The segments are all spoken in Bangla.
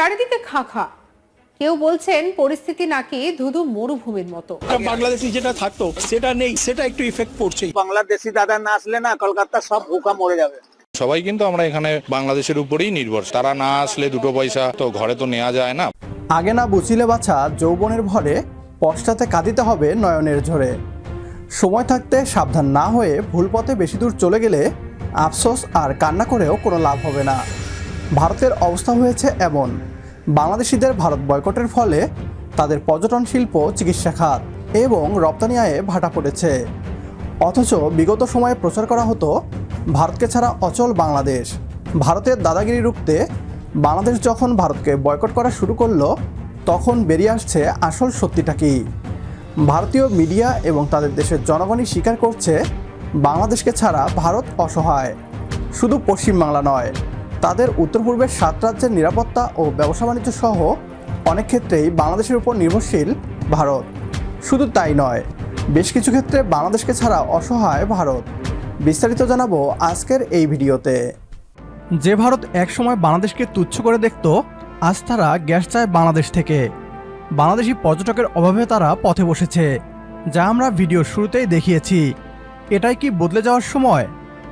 চারিদিকে খা খা। কেউ বলছেন পরিস্থিতি নাকি ধুধু মরুভূমির মতো। বাংলাদেশি যেটা থাকতো সেটা নেই সেটা একটু ইফেক্ট পড়ছে বাংলাদেশি দাদা না আসলে না কলকাতা সব ভুকা মরে যাবে। সবাই কিন্তু আমরা এখানে বাংলাদেশের উপরেই নির্ভর। তারা না আসলে দুটো পয়সা তো ঘরে তো নেওয়া যায় না। আগে না বুঝিলে বাছা যৌবনের ভরে পশ্চাতে কাঁদিতে হবে নয়নের ঝরে। সময় থাকতে সাবধান না হয়ে ভুল পথে বেশি দূর চলে গেলে আফসোস আর কান্না করেও কোনো লাভ হবে না। ভারতের অবস্থা হয়েছে এমন। বাংলাদেশিদের ভারত বয়কটের ফলে তাদের পর্যটন শিল্প চিকিৎসা খাত এবং রপ্তানি আয়ে ভাটা পড়েছে। অথচ বিগত সময়ে প্রচার করা হতো, ভারতকে ছাড়া অচল বাংলাদেশ। ভারতের দাদাগিরি রুখতে বাংলাদেশ যখন ভারতকে বয়কট করা শুরু করল, তখন বেরিয়ে আসছে আসল সত্যিটা কি? ভারতীয় মিডিয়া এবং তাদের দেশের জনগণই স্বীকার করছে, বাংলাদেশকে ছাড়া ভারত অসহায়। শুধু পশ্চিমবাংলা নয়। তাদের উত্তর পূর্বের সাত রাজ্যের নিরাপত্তা ও ব্যবসা বাণিজ্য সহ অনেক ক্ষেত্রেই বাংলাদেশের উপর নির্ভরশীল ভারত। শুধু তাই নয়, বেশ কিছু ক্ষেত্রে বাংলাদেশকে ছাড়া অসহায় ভারত। বিস্তারিত জানাব আজকের এই ভিডিওতে। যে ভারত একসময় বাংলাদেশকে তুচ্ছ করে দেখত, আজ তারা গ্যাস চায় বাংলাদেশ থেকে। বাংলাদেশি পর্যটকের অভাবে তারা পথে বসেছে, যা আমরা ভিডিওর শুরুতেই দেখিয়েছি। এটাই কি বদলে যাওয়ার সময়,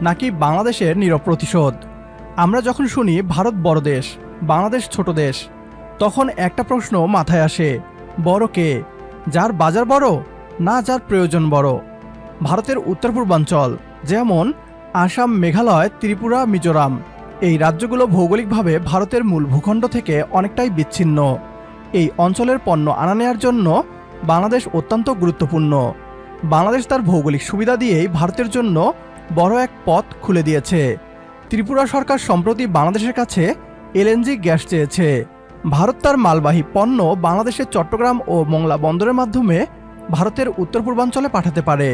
নাকি বাংলাদেশের নীরব প্রতিশোধ? আমরা যখন শুনি ভারত বড় দেশ, বাংলাদেশ ছোট দেশ, তখন একটা প্রশ্ন মাথায় আসে, বড় কে? যার বাজার বড় না যার প্রয়োজন বড়? ভারতের উত্তর পূর্বাঞ্চল যেমন আসাম, মেঘালয়, ত্রিপুরা, মিজোরাম, এই রাজ্যগুলো ভৌগোলিকভাবে ভারতের মূল ভূখণ্ড থেকে অনেকটাই বিচ্ছিন্ন। এই অঞ্চলের পণ্য আনা নেয়ার জন্য বাংলাদেশ অত্যন্ত গুরুত্বপূর্ণ। বাংলাদেশ তার ভৌগোলিক সুবিধা দিয়েই ভারতের জন্য বড় এক পথ খুলে দিয়েছে। ত্রিপুরা সরকার সম্প্রতি বাংলাদেশের কাছে এলএনজি গ্যাস চেয়েছে। ভারত তার মালবাহী পণ্য বাংলাদেশের চট্টগ্রাম ও মংলা বন্দরের মাধ্যমে ভারতের উত্তর পূর্বাঞ্চলে পাঠাতে পারে।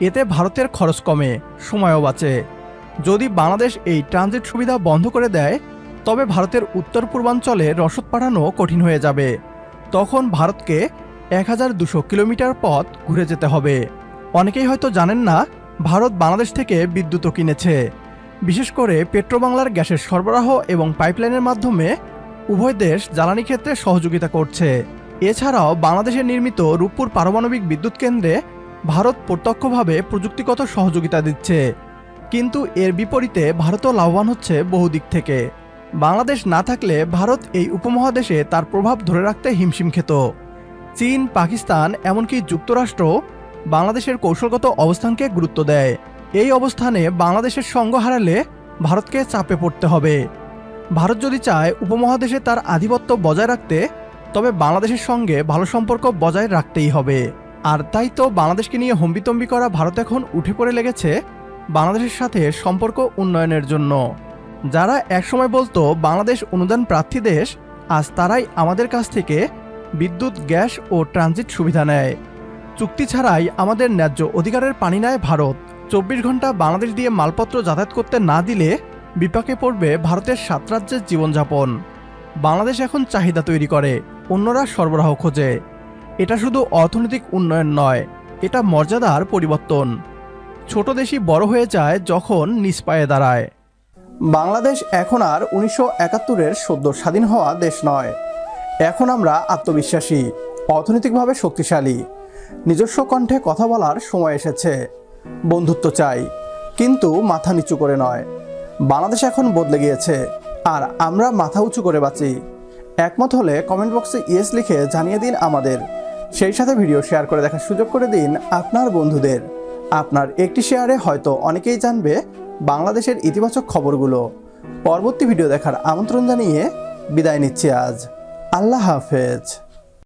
এতে ভারতের খরচ কমে, সময়ও বাঁচে। যদি বাংলাদেশ এই ট্রানজিট সুবিধা বন্ধ করে দেয়, তবে ভারতের উত্তর পূর্বাঞ্চলে রসদ পাঠানো কঠিন হয়ে যাবে। তখন ভারতকে এক হাজার দুশো কিলোমিটার পথ ঘুরে যেতে হবে। অনেকেই হয়তো জানেন না, ভারত বাংলাদেশ থেকে বিদ্যুৎও কিনেছে। বিশেষ করে পেট্রোবাংলার গ্যাসের সরবরাহ এবং পাইপলাইনের মাধ্যমে উভয় দেশ জ্বালানি ক্ষেত্রে সহযোগিতা করছে। এছাড়াও বাংলাদেশে নির্মিত রূপপুর পারমাণবিক বিদ্যুৎ কেন্দ্রে ভারত প্রত্যক্ষভাবে প্রযুক্তিগত সহযোগিতা দিচ্ছে। কিন্তু এর বিপরীতে ভারতও লাভবান হচ্ছে বহু দিক থেকে। বাংলাদেশ না থাকলে ভারত এই উপমহাদেশে তার প্রভাব ধরে রাখতে হিমশিম খেত। চীন, পাকিস্তান, এমনকি যুক্তরাষ্ট্র বাংলাদেশের কৌশলগত অবস্থানকে গুরুত্ব দেয়। এই অবস্থানে বাংলাদেশের সঙ্গ হারালে ভারতকে চাপে পড়তে হবে। ভারত যদি চায় উপমহাদেশে তার আধিপত্য বজায় রাখতে, তবে বাংলাদেশের সঙ্গে ভালো সম্পর্ক বজায় রাখতেই হবে। আর তাই তো বাংলাদেশকে নিয়ে হম্বিতম্বি করা ভারত এখন উঠে পড়ে লেগেছে বাংলাদেশের সাথে সম্পর্ক উন্নয়নের জন্য। যারা একসময় বলতো, বাংলাদেশ অনুদান প্রার্থী দেশ আজ তারাই আমাদের কাছ থেকে বিদ্যুৎ, গ্যাস ও ট্রানজিট সুবিধা নেয়। চুক্তি ছাড়াই আমাদের ন্যায্য অধিকারের পানি নেয় ভারত। চব্বিশ ঘণ্টা বাংলাদেশ দিয়ে মালপত্র যাতায়াত করতে না দিলে বিপাকে পড়বে ভারতের সাত রাজ্যের জীবনযাপন। বাংলাদেশ এখন চাহিদা তৈরি করে, অন্যরা সরবরাহ খোঁজে। এটা শুধু অর্থনৈতিক উন্নয়ন নয়, এটা মর্যাদার পরিবর্তন। ছোট দেশই বড় হয়ে যায় যখন নিজ পায়ে দাঁড়ায়। বাংলাদেশ এখন আর উনিশশো একাত্তরের সদ্য স্বাধীন হওয়া দেশ নয়। এখন আমরা আত্মবিশ্বাসী, অর্থনৈতিকভাবে শক্তিশালী। নিজস্ব কণ্ঠে কথা বলার সময় এসেছে। বন্ধুত্ব চাই, কিন্তু মাথা নিচু করে নয়। বাংলাদেশ এখন বদলে গিয়েছে, আর আমরা মাথা উঁচু করে বাঁচি। একমত হলে কমেন্ট বক্সে ইয়েস লিখে জানিয়ে দিন আমাদের। সেই সাথে ভিডিও শেয়ার করে দেখার সুযোগ করে দিন আপনার বন্ধুদের। আপনার একটি শেয়ারে হয়তো অনেকেই জানবে বাংলাদেশের ইতিবাচক খবরগুলো। পরবর্তী ভিডিও দেখার আমন্ত্রণ জানিয়ে বিদায় নিচ্ছি আজ। আল্লাহ হাফেজ।